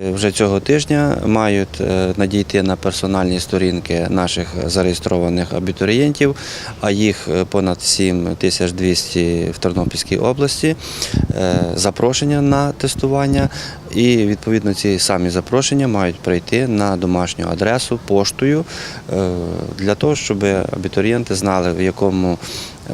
Вже цього тижня мають е, надійти на персональні сторінки наших зареєстрованих абітурієнтів, а їх е, понад 7200 в Тернопільській області, е, запрошення на тестування. І відповідно ці самі запрошення мають прийти на домашню адресу поштою е, для того, щоб абітурієнти знали, в якому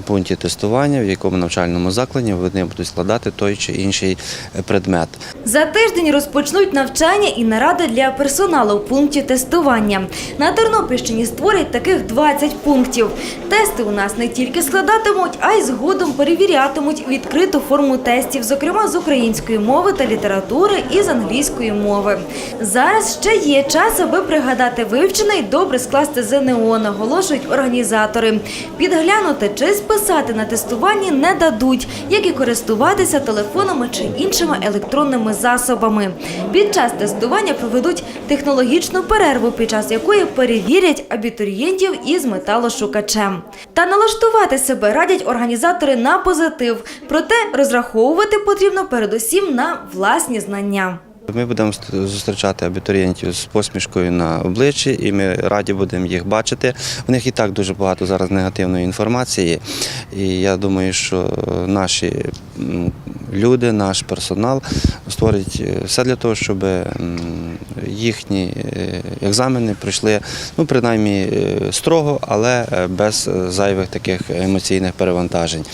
пункті тестування, в якому навчальному закладі вони будуть складати той чи інший предмет. За тиждень розпочнуть навчання і наради для персоналу в пункті тестування. На Тернопільщині створять таких 20 пунктів. Тести у нас не тільки складатимуть, а й згодом перевірятимуть відкриту форму тестів, зокрема з української мови та літератури і з англійської мови. Зараз ще є час, аби пригадати вивчене і добре скласти ЗНО, наголошують організатори. Підглянути чи списати на тестуванні не дадуть, як і користуватися телефонами чи іншими електронними засобами. Під час тестування проведуть технологічну перерву, під час якої перевірять абітурієнтів із металошукачем. Та налаштувати себе радять організатори на позитив, проте розраховувати потрібно передусім на власні знання. Ми будемо ст- зустрічати абітурієнтів з посмішкою на обличчі, і ми раді будемо їх бачити. У них і так дуже багато зараз негативної інформації. І я думаю, що наші люди, наш персонал створять е, все для того, щоб їхні е, екзамени пройшли ну, принаймні е, строго, але е, без е, зайвих таких емоційних перевантажень.